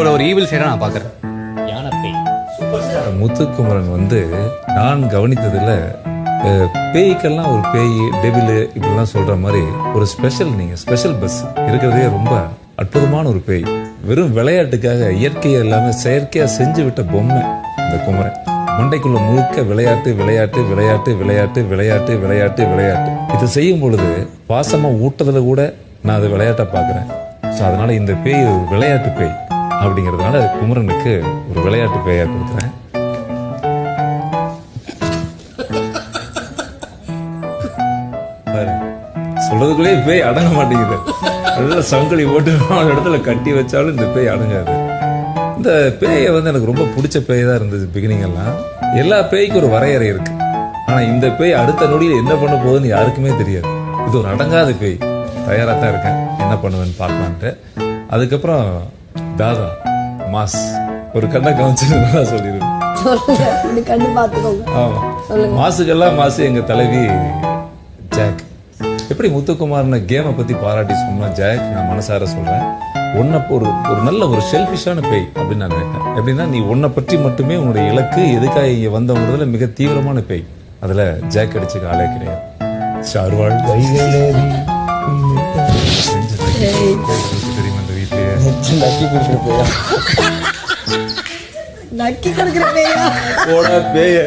உள்ள ஒரு ஈவில் சைடா நான் பாக்குறேன் யானை முத்துக்குமரன் வந்து நான் கவனித்ததுல பேய்க்கெல்லாம் ஒரு பேய் டெவிலு இப்படிலாம் சொல்ற மாதிரி ஒரு ஸ்பெஷல் நீங்க ஸ்பெஷல் பஸ் இருக்கிறதே ரொம்ப அற்புதமான ஒரு பேய். வெறும் விளையாட்டுக்காக இயற்கையை எல்லாமே செயற்கையா செஞ்சு விட்ட பொம்மை இந்த குமரன். மண்டைக்குள்ள முழுக்க விளையாட்டு விளையாட்டு விளையாட்டு விளையாட்டு விளையாட்டு விளையாட்டு விளையாட்டு. இது செய்யும் பொழுது பாசமா ஊட்டதுல கூட நான் அதை விளையாட்டா பாக்குறேன் ஸோ அதனால இந்த பேய் ஒரு விளையாட்டு பேய். அப்படிங்கிறதுனால குமரனுக்கு ஒரு விளையாட்டு பேயா கொடுக்குறேன். சொல்றதுக்குள்ளே பேய் அடங்க மாட்டேங்குது. அதனால சங்கிலி போட்டு நாலு இடத்துல கட்டி வச்சாலும் இந்த பேய் அடங்காது. இந்த பேயை வந்து எனக்கு ரொம்ப பிடிச்ச பேய் தான் இருந்தது பிகினிங் எல்லாம். எல்லா பேய்க்கும் ஒரு வரையறை இருக்கு. ஆனா இந்த பேய் அடுத்த நொடியில் என்ன பண்ண போகுதுன்னு யாருக்குமே தெரியாது. இது ஒரு அடங்காத பேய். தயாராக தான் இருக்கேன். என்ன பண்ணுவேன்னு பார்க்கலான்ட்டு. அதுக்கப்புறம் தாதா மாஸ். ஒரு கண்ணை கவனிச்சு நல்லா சொல்லிடுவேன். கண்ணு பார்த்துக்கோங்க. மாசுக்கெல்லாம் மாசு எங்க தலைவி ஜாக். எப்படி முத்துக்குமார்னு கேமை பத்தி பாராட்டி சொன்னா ஜாக் நான் மனசார சொல்றேன். உன்னை ஒரு ஒரு நல்ல ஒரு செல்ஃபிஷான பேய் அப்படின்னு நான் நினைப்பேன். எப்படின்னா நீ உன்னை பற்றி மட்டுமே உன்னுடைய இலக்கு எதுக்காக இங்க வந்தவங்கிறதுல மிக தீவிரமான பேய். அதுல ஜாக் அடிச்சுக்க ஆளே கிடையாது. ஷார்வாள் தெரியுமா? வீட்லயே நக்கி கொடுக்குற பேயா நக்கி கொடுக்குற பேயா போடா பேய.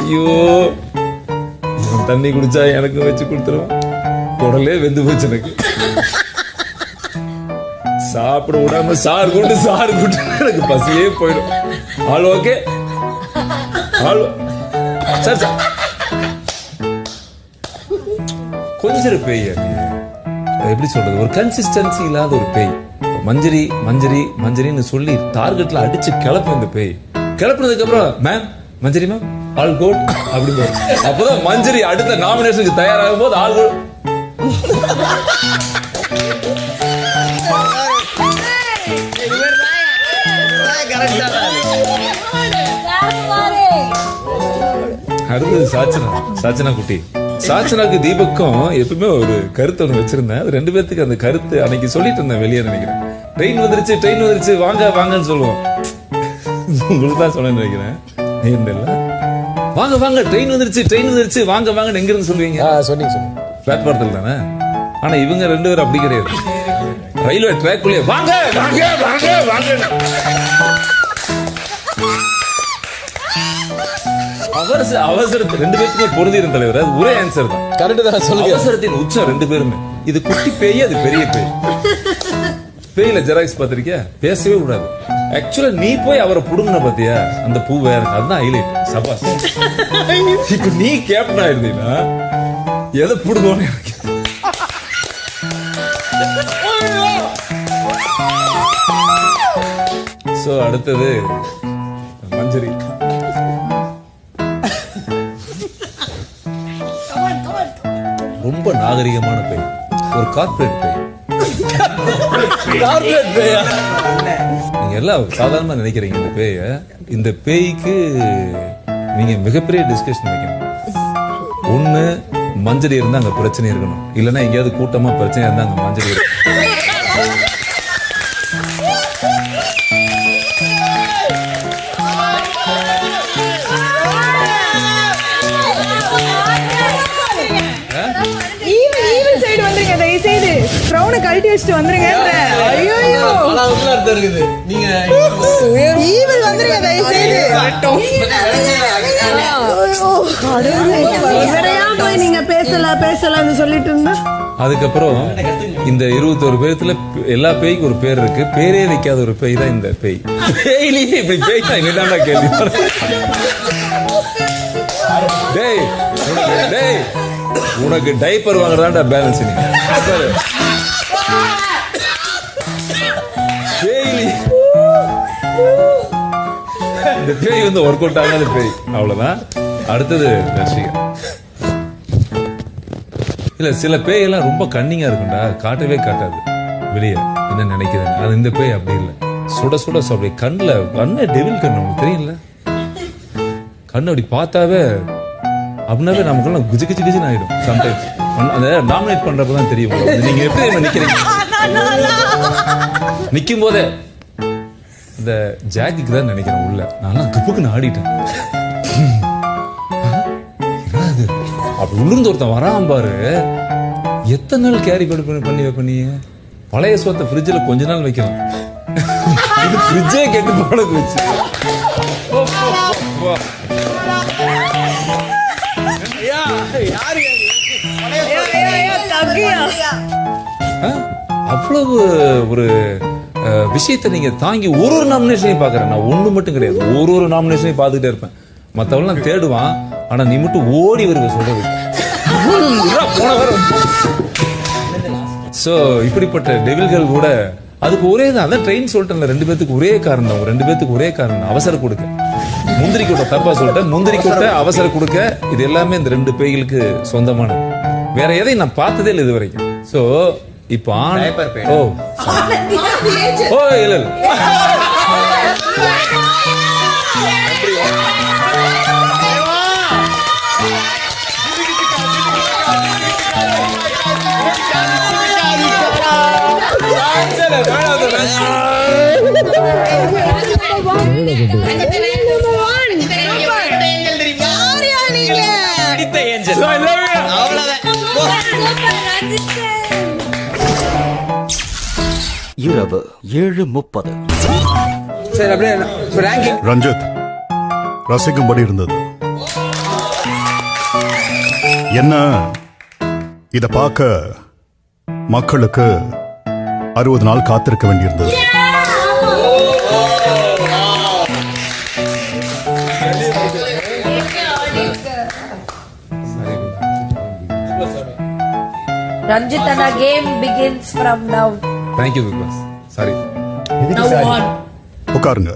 ஐயோ. தண்ணி குடிச்சா எனக்கு வச்சு கொடுத்துருவான் குடலே வெந்து போச்சு எனக்கு. சாப்பிட விடாம சார் கொண்டு சார் கொண்டு எனக்கு பசியே போயிடும். ஆள் ஓகே ஆள் சார் சார். கொஞ்சம் பேய் நீ அது எப்படி சொல்றது? ஒரு கன்சிஸ்டன்சி இல்லாத ஒரு பேய். மஞ்சரி மஞ்சரி மஞ்சரின்னு சொல்லி டார்கெட்ல அடிச்சு கிளப்பு இந்த பேய். கிளப்புனதுக்கு அப்புறம் மேம் மஞ்சரி மேம் ஆல் கோட் அப்படின்னு அப்பதான் மஞ்சரி அடுத்த நாமினேஷனுக்கு தயாராகும் போது ஆல் கோட் அடுத்தது சாச்சனா சாச்சனா குட்டி. சாச்சனாக்கு தீபக்கும் எப்பவுமே ஒரு கருத்து ஒன்று வச்சிருந்தேன். அது ரெண்டு பேர்த்துக்கு அந்த கருத்து அன்னைக்கு சொல்லிட்டு இருந்தேன் வெளியே நினைக்கிறேன். ட்ரெயின் வந்துருச்சு ட்ரெயின் வந்துருச்சு வாங்க வாங்கன்னு சொல்லுவோம். உங்களுக்கு தான் சொன்னேன்னு நினைக்கிறேன். வாங்க வாங்க ட்ரெயின் வந்துருச்சு ட்ரெயின் வந்துருச்சு வாங்க வாங்கன்னு எங்க இருந்து சொல்லுவீங்க சொன்னீங்க சொன்னீங்க. பிளாட்பாரத்தில் தானே? ஆனா இவங்க ரெண்டு பேரும் அப்படி கிடையாது. ரயில்வே ட்ராக் வாங்க வாங்க வாங்க வாங்க. அவசர அவசரத்து ரெண்டு பேருக்குமே பொருந்திரும் தலைவர். அது ஒரே ஆன்சர் தான். கரெக்ட் தான் சொல்லுங்க. அவசரத்தின் உச்சம் ரெண்டு பேருமே. இது குட்டி பேய் அது பெரிய பேய். பேயில ஜெராக்ஸ் பாத்திருக்கியா பேசவே கூடாது. ஆக்சுவலா நீ போய் அவரை புடுங்கின பாத்தியா அந்த பூ வேற. அதுதான் ஹைலைட் சபாஸ் இப்ப நீ கேப்டன் ஆயிருந்தீங்கன்னா எதை புடுங்கன்னு எனக்கு சோ அடுத்தது மஞ்சரி. ரொம்ப நாகரிகமான பேய் ஒரு கார்ப்பரேட் பேய் கார்பரேட் பேயா? நீங்க எல்லாம் சாதாரணமா நினைக்கிறீங்க இந்த பேய. இந்த பேய்க்கு நீங்க மிகப்பெரிய டிஸ்கஷன் வைக்கணும். ஒண்ணு மஞ்சள் இருந்தா அங்க பிரச்சனை இருக்கணும். இல்லைன்னா எங்கேயாவது கூட்டமா பிரச்சனை இருந்தா அங்க மஞ்சள் இருக்கணும். க்ரௌனை வந்துருங்க. ஐயோ ஈவில் வந்துருங்க தயவு செய்து போய் நீங்க பேசல பேசலன்னு சொல்லிட்டு இருந்தா? அதுக்கப்புறம் இந்த இருபத்தோரு பேர்த்துல எல்லா பேய்க்கும் ஒரு பேர் இருக்கு. பேரே வைக்காத ஒரு பேய் தான் இந்த பேய். பேய்லயே இப்படி பேய் தான். என்னடா கேள்வி டேய் உனக்கு டேய் உனக்கு டைப்பர் வாங்குறதாண்டா பேலன்ஸ் நீ. இந்த பேய் வந்து ஒர்க் அவுட் ஆகாத பேய். அவ்வளவுதான். அடுத்தது தர்ஷிகா இல்ல சில பேய் எல்லாம் ரொம்ப கன்னிங்கா இருக்கும்டா. காட்டவே காட்டாது. வெளியே என்ன நினைக்கிறேன்? அது இந்த பேய் அப்படி இல்ல. சுட சுட அப்படி கண்ணுல கண்ணு டெவில் கண்ணு உங்களுக்கு தெரியல கண்ணு அப்படி பார்த்தாவே அப்படின்னாவே நமக்குலாம் குஜி குஜி குஜின்னு ஆயிடும். சம்டைம்ஸ் அந்த பண்றப்ப தான் தெரியும். நீங்க எப்படி நினைக்கிறீங்க நிக்கும் போதே இந்த ஜாக்கிக்கு தான் நினைக்கிறேன் உள்ள. நான் கப்புக்குன்னு ஆடிட்டேன். அப்படி உளுந்து ஒருத்தன் வரான் பாரு. எத்தனை நாள் கேரி பண்ணி பண்ணி வைப்ப பழைய சோத்தை ஃப்ரிட்ஜில் கொஞ்ச நாள் வைக்கலாம். இது ஃப்ரிட்ஜே கெட்டு போனது வச்சு. அவ்வளவு ஒரு விஷயத்தை நீங்க தாங்கி ஒரு ஒரு நாமினேஷனையும் பாக்குறேன் நான் ஒண்ணு மட்டும் கிடையாது. ஒரு ஒரு நாமினேஷனையும் பார்த்துக்கிட்டே இருப்பேன். மத்தவங்க நான் தேடுவான். ஆனா நீ மட்டும் ஓடி வருவ சொல்றது போன வாரம். சோ இப்படிப்பட்ட டெவில்கள் கூட அதுக்கு ஒரே தான். அதான் ட்ரெயின் சொல்லிட்டேன்ல ரெண்டு பேத்துக்கு ஒரே காரணம். தான் ரெண்டு பேத்துக்கு ஒரே காரணம். அவசர கொடுக்க. முந்திரி கொட்டை தப்பா சொல்லிட்டேன். முந்திரி கொட்டை அவசர கொடுக்க. இது எல்லாமே இந்த ரெண்டு பேய்களுக்கு சொந்தமானது. வேற எதையும் நான் பார்த்ததே இல்லை இது வரைக்கும் சோ இப்போ ஆண். ஓ ஓ இல்ல இல்ல. யாரையா இரவு ஏழு முப்பது. சரி அப்படியே ரேங்கிங் ரஞ்சித் ரசிக்கும்படி இருந்தது. என்ன? இத பார்க்க மக்களுக்கு அறுபது நாள் காத்திருக்க வேண்டியிருந்தது. Ranjitana game begins from now. Thank you big boss sorry Now on. உட்காருங்க